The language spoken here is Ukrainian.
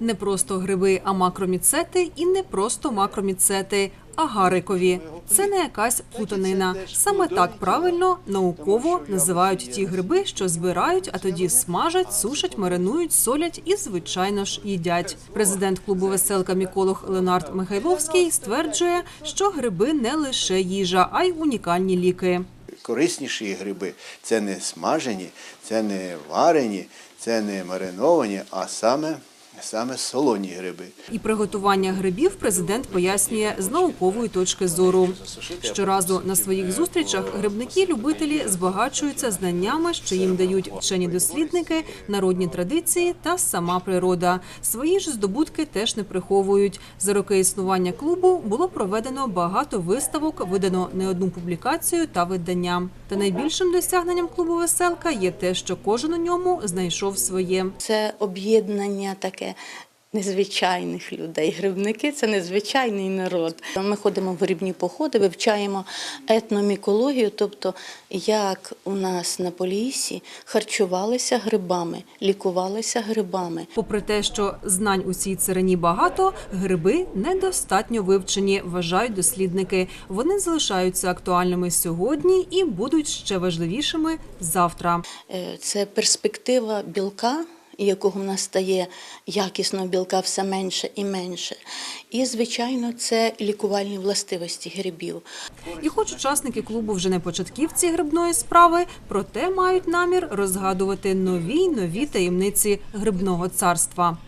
Не просто гриби, а макроміцети і не просто макроміцети, а гарикові. Це не якась плутанина. Саме так правильно науково називають ті гриби, що збирають, а тоді смажать, сушать, маринують, солять і, звичайно ж, їдять. Президент клубу веселка міколог Ленард Михайловський стверджує, що гриби не лише їжа, а й унікальні ліки. Корисніші гриби це не смажені, це не варені, це не мариновані, а саме, саме солоні гриби. І приготування грибів президент пояснює з наукової точки зору. Щоразу на своїх зустрічах грибники-любителі збагачуються знаннями, що їм дають вчені дослідники, народні традиції та сама природа. Свої ж здобутки теж не приховують. За роки існування клубу було проведено багато виставок, видано не одну публікацію та видання. Та найбільшим досягненням клубу веселка є те, що кожен у ньому знайшов своє. Це об'єднання таке незвичайних людей. Грибники це незвичайний народ. Ми ходимо в грибні походи, вивчаємо етномікологію, тобто як у нас на Поліссі харчувалися грибами, лікувалися грибами. Попри те, що знань у цій царині багато, гриби недостатньо вивчені, вважають дослідники. Вони залишаються актуальними сьогодні і будуть ще важливішими завтра. Е, Це перспектива білка. Якого в нас стає якісного білка все менше і менше. І, звичайно, це лікувальні властивості грибів. І хоч учасники клубу вже не початківці грибної справи, проте мають намір розгадувати нові й нові таємниці грибного царства.